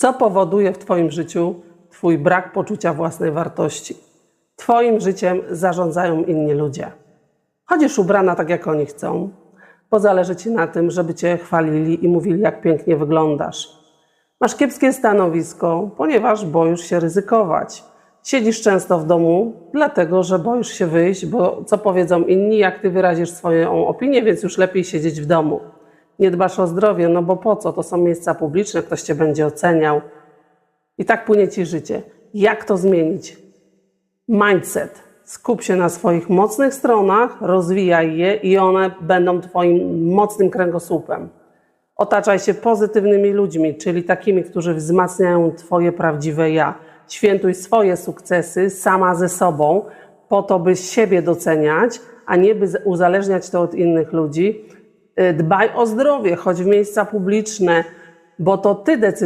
Co powoduje w Twoim życiu Twój brak poczucia własnej wartości? Twoim życiem zarządzają inni ludzie. Chodzisz ubrana tak, jak oni chcą, bo zależy Ci na tym, żeby Cię chwalili i mówili, jak pięknie wyglądasz. Masz kiepskie stanowisko, ponieważ boisz się ryzykować. Siedzisz często w domu, dlatego że boisz się wyjść, bo co powiedzą inni, jak Ty wyrazisz swoją opinię, więc już lepiej siedzieć w domu. Nie dbasz o zdrowie, no bo po co? To są miejsca publiczne, ktoś Cię będzie oceniał. I tak płynie Ci życie. Jak to zmienić? Mindset. Skup się na swoich mocnych stronach, rozwijaj je i one będą Twoim mocnym kręgosłupem. Otaczaj się pozytywnymi ludźmi, czyli takimi, którzy wzmacniają Twoje prawdziwe ja. Świętuj swoje sukcesy sama ze sobą, po to, by siebie doceniać, a nie by uzależniać to od innych ludzi. Dbaj o zdrowie, chodź w miejsca publiczne, bo to Ty decydujesz.